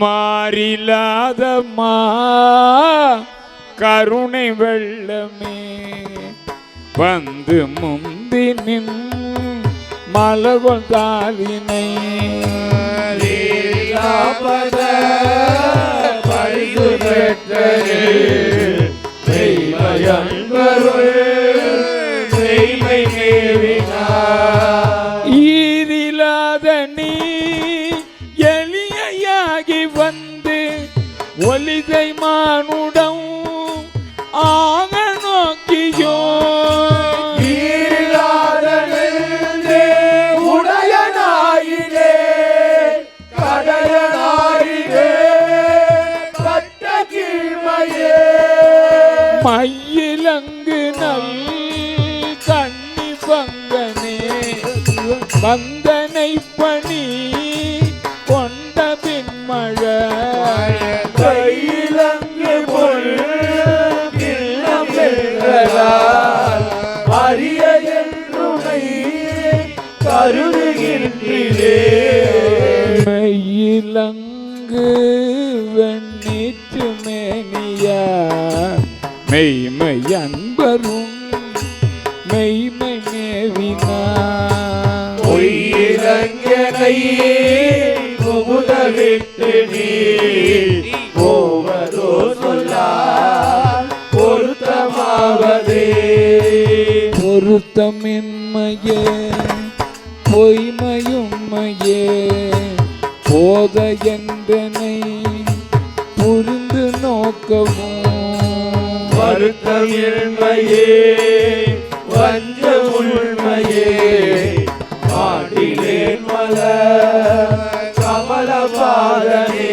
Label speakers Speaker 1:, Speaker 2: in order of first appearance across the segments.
Speaker 1: மாறிலாதம்மா கருணை வெள்ளமே. வந்து முந்தி நின் மலகொள் ஒலிதை மானுடம் ஆக நோக்கியோ.
Speaker 2: ஈரில்லாத
Speaker 1: மெய்யிலங்கு வெண்ணீற்று மேனியா மெய்மை அன்பரும் மெய்மை மேவினா.
Speaker 2: பொய்யிலங்கனை புகுதவிட்டு நீ போவதோ சொல்லால் பொருத்தமாவதே.
Speaker 1: பொருத்தமின்மையே பொய்மையும்மையே. போத என்றனை புரிந்து நோக்கவும்.
Speaker 2: வருத்தம் இன்மையே வஞ்ச உண்மையே பாட்டிலேன் மல கமல பாதனே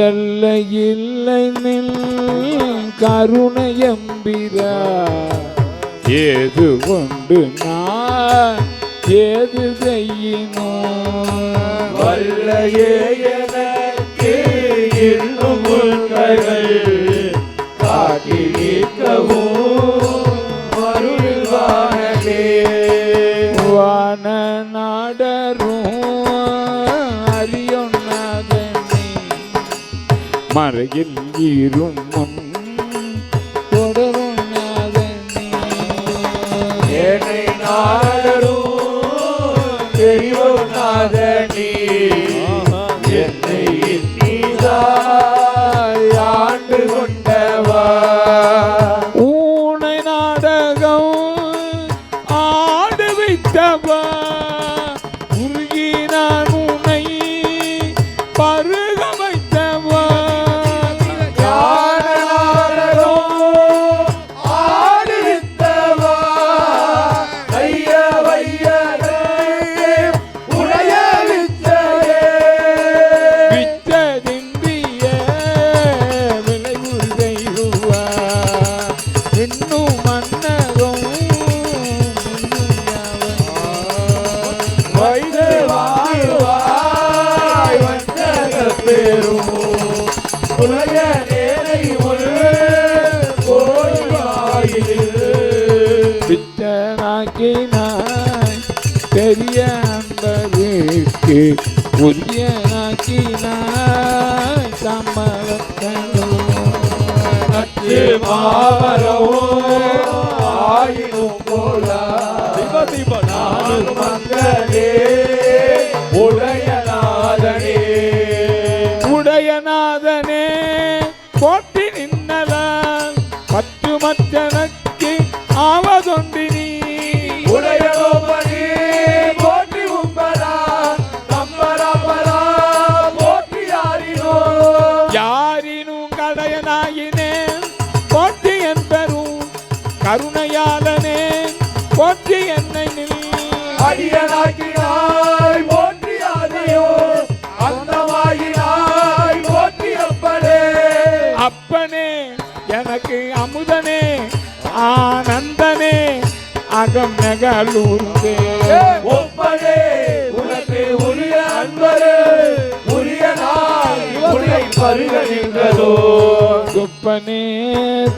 Speaker 2: எல்லை
Speaker 1: இல்லை நில் கருணையம்பிரா ஏது கொண்டு நான் ஏது செய்யினோம்
Speaker 2: வல்லையே எனக்கு இன்னும் உள்கைகள் காட்டி
Speaker 1: வான நாடரும் மறையில் ஈரும் முன் தொடரும் நாதனே
Speaker 2: என்னை வைத்து வாழ்வாய் வஞ்சகப் பெரும் உலக நேரை ஒரு கோயிலாயில்
Speaker 1: பித்தனாக்கினாய் பெரிய அன்பருக்கு உரியனாக்கினாய்
Speaker 2: நச்சு மாமரவும் ஆயினும் போலா நானும் மங்கனே அடியனாக்கினாய் போற்றியாதையோ அந்தமாயினாய் போற்றி அப்படே
Speaker 1: அப்பனே எனக்கு அமுதனே ஆனந்தனே அகம் நகலூர்ந்தே.
Speaker 2: ஒப்பனே உனக்கு உரிய அன்பரு உரிய நாள் உன்னை பருக நின்றதோ
Speaker 1: குப்பனே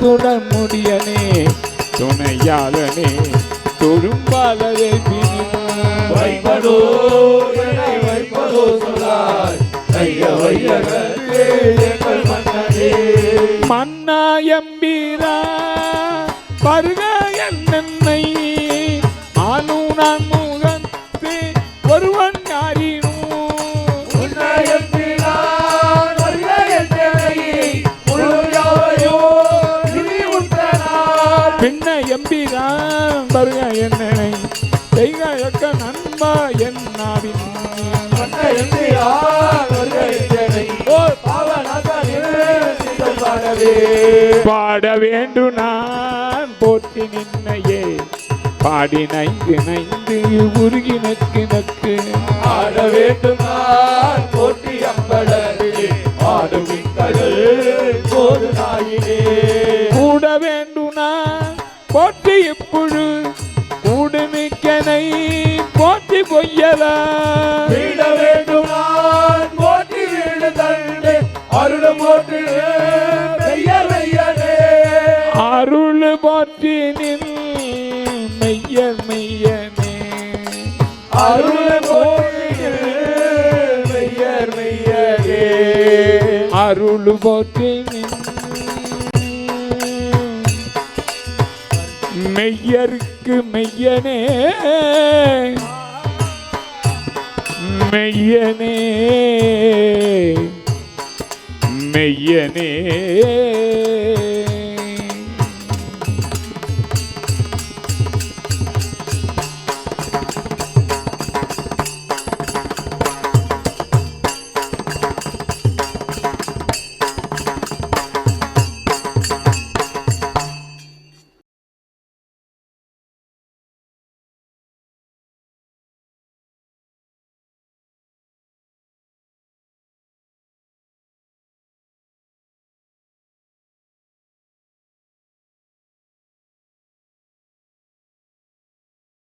Speaker 1: துடமுடியனே துணையாளனே தொழும்பாலரே
Speaker 2: வைப்பதோ சொல்லாய். மன்னனே
Speaker 1: மன்னாயம்பீரா பருக என்னை ஆனூனான் முகத்து ஒருவன் பின்ன எம்பிரான் பருக என்னை செய்கழக்க நண்பா என் நாவின்.
Speaker 2: உன்னையத்தினான் வருகையத்தனை
Speaker 1: ஓ
Speaker 2: பாவநாதனே சித்தம் பாடவே.
Speaker 1: பாட வேண்டு நான் போற்றி நின்னையே. பாடி நைந்து நைந்து உருகி நக்கு நக்கு
Speaker 2: ஆட வேண்டும் நான்
Speaker 1: போற்றி பொய்யலா
Speaker 2: வீட வேண்டும் நான் வீடு தண்டு. அருள் போட்டு பெய்ய மெய்யனே
Speaker 1: அருள் போற்றி நின் மெய்யர் மெய்யனே
Speaker 2: அருள் மெய்யர் மெய்யனே
Speaker 1: அருள் போற்றி மெய்யருக்கு மெய்யனே. மெய்யனே மெய்யனே.